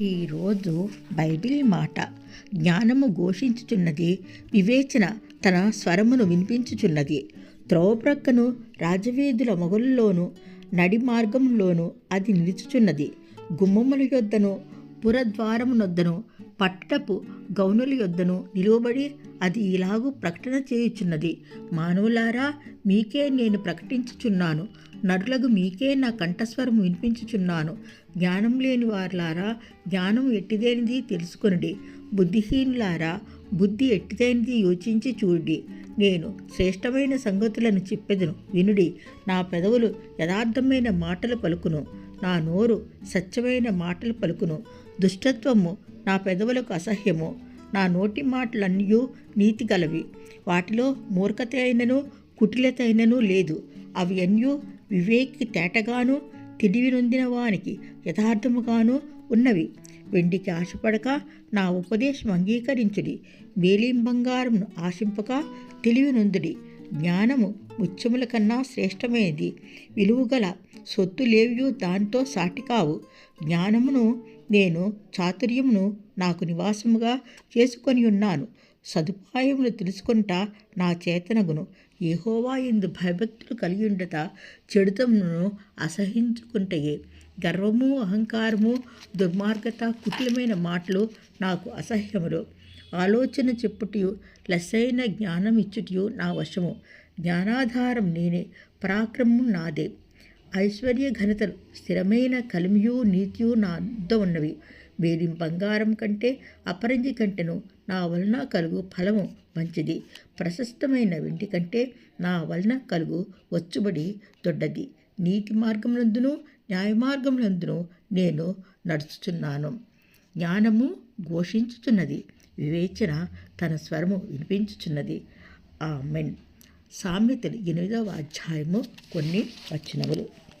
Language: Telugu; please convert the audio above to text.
ఈరోజు బైబిల్ మాట జ్ఞానము ఘోషించుచున్నది వివేచన తన స్వరమును వినిపించుచున్నది. త్రోవ్రక్కను రాజవీధుల మొగల్లోను నడి మార్గంలోను అది నిలుచుచున్నది. గుమ్మముల యొద్దను పురద్వారమునొద్దను పట్టపు గౌనుల యొద్దను నిలువబడి అది ఇలాగూ ప్రకటన చేయుచున్నది. మానవులారా మీకే నేను ప్రకటించుచున్నాను. నరులకు మీకే నా కంఠస్వరం వినిపించుచున్నాను. జ్ఞానం లేని వారులారా జ్ఞానం ఎట్టిదేనిది తెలుసుకొనుడి. బుద్ధిహీనులారా బుద్ధి ఎట్టిదైనది యోచించి చూడండి నేను శ్రేష్టమైన సంగతులను చెప్పెదను వినుడి. నా పెదవులు యథార్థమైన మాటలు పలుకును. నా నోరు సత్యమైన మాటలు పలుకును. దుష్టత్వము నా పెదవులకు అసహ్యము. నా నోటి మాటలన్నీ నీతి గలవి వాటిలో మూర్ఖత అయినను కుటిలత అయినను లేదు. అవి అన్యూ వివేకి తేటగాను తెలివి నొందిన వానికి యథార్థముగాను ఉన్నవి. వెండికి ఆశపడక నా ఉపదేశం అంగీకరించుడి. మేలిం బంగారంను ఆశింపక తెలివి నొందుడి. జ్ఞానము ముత్యముల కన్నా శ్రేష్టమైనది. విలువగల సొత్తులేవియు దాంతో సాటి కావు. జ్ఞానమును నేను చాతుర్యమును నాకు నివాసముగా చేసుకొని ఉన్నాను. సదుపాయములు తెలుసుకుంటా నా చేతనగును. ఏహోవా ఎందు భయభక్తులు కలిగి ఉండట చెడుతమును అసహించుకుంటయే. గర్వము అహంకారము దుర్మార్గత కుటిలమైన మాటలు నాకు అసహ్యములు. ఆలోచన చెప్పుటయు లసైన జ్ఞానం ఇచ్చుటయు నా వశము. జ్ఞానాధారం నేనే పరాక్రమం నాదే. ఐశ్వర్య ఘనతలు స్థిరమైన కలిమియు నీతియు నా అద్ద ఉన్నవి. వేలిం బంగారం కంటే అపరంజి కంటెను నా వలన కలుగు ఫలము మంచిది. ప్రశస్తమైన వెండి కంటే నా వలన కలుగు వచ్చుబడి దొడ్డది. నీతి మార్గమునందును న్యాయ మార్గమునందును నేను నడుచుచున్నాను. జ్ఞానము ఘోషించుచున్నది. వివేచన తన స్వరము వినిపించుచున్నది. ఆ మెన్ సామెతలు ఎనిమిదవ అధ్యాయము కొన్ని వచనములు.